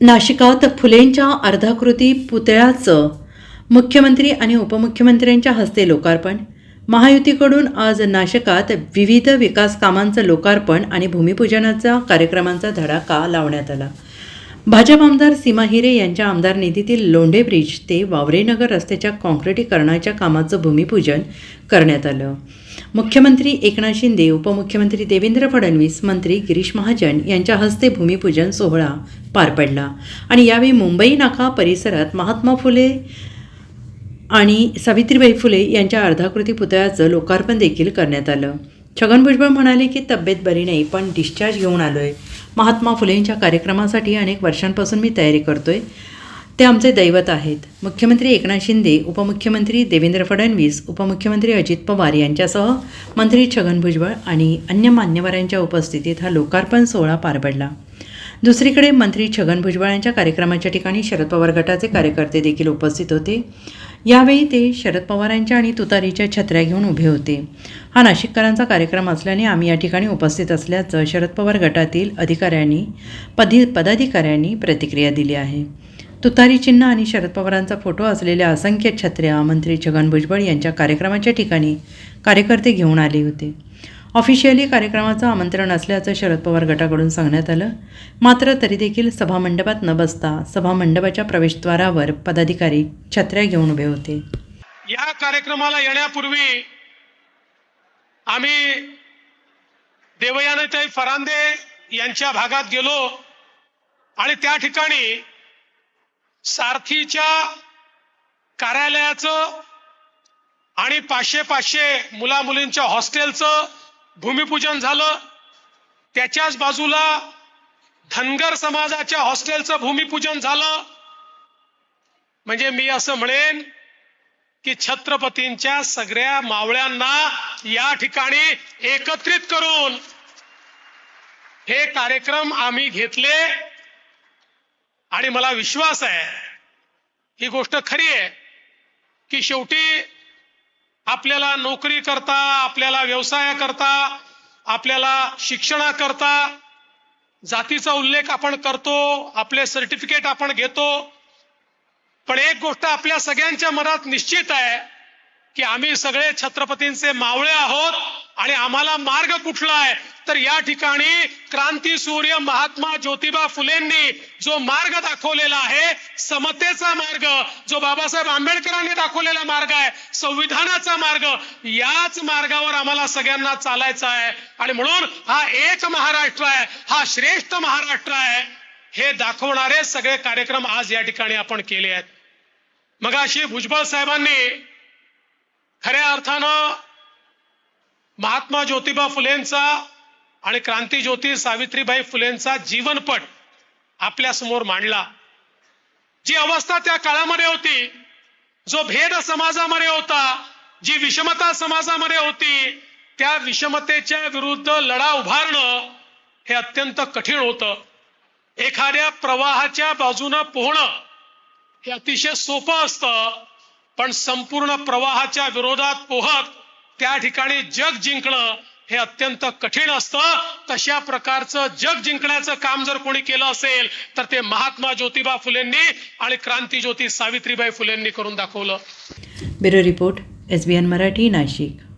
नाशिकात फुलेंच्या अर्धाकृती पुतळ्याचं मुख्यमंत्री आणि उपमुख्यमंत्र्यांच्या हस्ते लोकार्पण. महायुतीकडून आज नाशिकात विविध विकास कामांचं लोकार्पण आणि भूमिपूजनाचा कार्यक्रमांचा धडाका लावण्यात आला. भाजप आमदार सीमा हिरे यांच्या आमदार निधीतील लोंढे ब्रिज ते वावरेनगर रस्त्याच्या काँक्रिटीकरणाच्या कामाचं भूमिपूजन करण्यात आलं. मुख्यमंत्री एकनाथ शिंदे उपमुख्यमंत्री देवेंद्र फडणवीस मंत्री गिरीश महाजन यांच्या हस्ते भूमिपूजन सोहळा पार पडला. आणि यावेळी मुंबई नाका परिसरात महात्मा फुले आणि सावित्रीबाई फुले यांच्या अर्धाकृती पुतळ्याचं लोकार्पण देखील करण्यात आलं. छगन भुजबळ म्हणाले की तब्येत बरी नाही पण डिस्चार्ज घेऊन आलो आहे महात्मा फुलेंच्या कार्यक्रमासाठी अनेक वर्षांपासून मी तयारी करतोय. ते आमचे दैवत आहेत. मुख्यमंत्री एकनाथ शिंदे उपमुख्यमंत्री देवेंद्र फडणवीस उपमुख्यमंत्री अजित पवार यांच्यासह मंत्री छगन भुजबळ आणि अन्य मान्यवरांच्या उपस्थितीत हा लोकार्पण सोहळा पार पडला. दुसरीकडे मंत्री छगन भुजबळ यांच्या कार्यक्रमाच्या ठिकाणी शरद पवार गटाचे कार्यकर्ते देखील उपस्थित होते. यावेळी ते शरद पवारांच्या आणि तुतारीच्या छत्र्या घेऊन उभे होते. हा नाशिककरांचा कार्यक्रम असल्याने आम्ही या ठिकाणी उपस्थित असल्याचं शरद पवार गटातील अधिकाऱ्यांनी पदी पदाधिकाऱ्यांनी प्रतिक्रिया दिली आहे. तुतारी चिन्ह आणि शरद पवारांचा फोटो असलेल्या असंख्य छत्र्या मंत्री छगन भुजबळ यांच्या कार्यक्रमाच्या ठिकाणी कार्यकर्ते घेऊन आले होते. ऑफिशियली कार्यक्रमाचं आमंत्रण असल्याचं शरद पवार गटाकडून सांगण्यात आलं. मात्र तरी देखील सभामंडपात न बसता सभामंडपाच्या प्रवेशद्वारावर पदाधिकारी छत्र्या घेऊन उभे होते. या कार्यक्रमाला येण्यापूर्वी आम्ही देवयानताई फरांदे यांच्या भागात गेलो आणि त्या ठिकाणी सारथीच्या कार्यालयाचं आणि पाचशे पाचशे मुला मुलींच्या हॉस्टेलचं भूमिपूजन झालं. त्याच्याच बाजूला धनगर समाजाच्या हॉस्टेलचं भूमिपूजन झालं. म्हणजे मी असं म्हणेन की छत्रपतींच्या सगळ्या मावळ्यांना या ठिकाणी एकत्रित करून हे कार्यक्रम आम्ही घेतले. आणि मला विश्वास आहे ही गोष्ट खरी आहे की शेवटी आपल्याला नोकरी करता आपल्याला व्यवसायाकरता आपल्याला शिक्षणाकरता जातीचा उल्लेख आपण करतो आपले सर्टिफिकेट आपण घेतो. पण एक गोष्ट आपल्या सगळ्यांच्या मनात निश्चित आहे की आम्ही सगळे छत्रपतींचे मावळे आहोत आणि आम्हाला मार्ग कुठला आहे? तर या ठिकाणी क्रांती सूर्य महात्मा ज्योतिबा फुलेंनी जो मार्ग दाखवलेला आहे समतेचा मार्ग जो बाबासाहेब आंबेडकरांनी दाखवलेला मार्ग आहे संविधानाचा मार्ग याच मार्गावर आम्हाला सगळ्यांना चालायचा आहे. आणि म्हणून हा एक महाराष्ट्र आहे हा श्रेष्ठ महाराष्ट्र आहे. हे दाखवणारे सगळे कार्यक्रम आज या ठिकाणी आपण केले आहेत. मगाशी भुजबळ साहेबांनी खऱ्या अर्थानं महात्मा ज्योतिबा फुलेंचा आणि क्रांती ज्योती सावित्रीबाई फुलेंचा जीवनपट आपल्यासमोर मांडला. जी अवस्था त्या काळामध्ये होती जो भेद समाजामध्ये होता जी विषमता समाजामध्ये होती त्या विषमतेच्या विरुद्ध लढा उभारणं हे अत्यंत कठीण होतं. एखाद्या प्रवाहाच्या बाजूनं पोहणं हे अतिशय सोपं असतं पण संपूर्ण प्रवाहाच्या विरोधात पोहत त्या ठिकाणी जग जिंकणं हे अत्यंत कठीण असतं. तशा प्रकारचं जग जिंकण्याचं काम जर कोणी केलं असेल तर ते महात्मा ज्योतिबा फुलेंनी आणि क्रांती ज्योती सावित्रीबाई फुलेंनी करून दाखवलं. Bureau report S B N Marathi Nashik.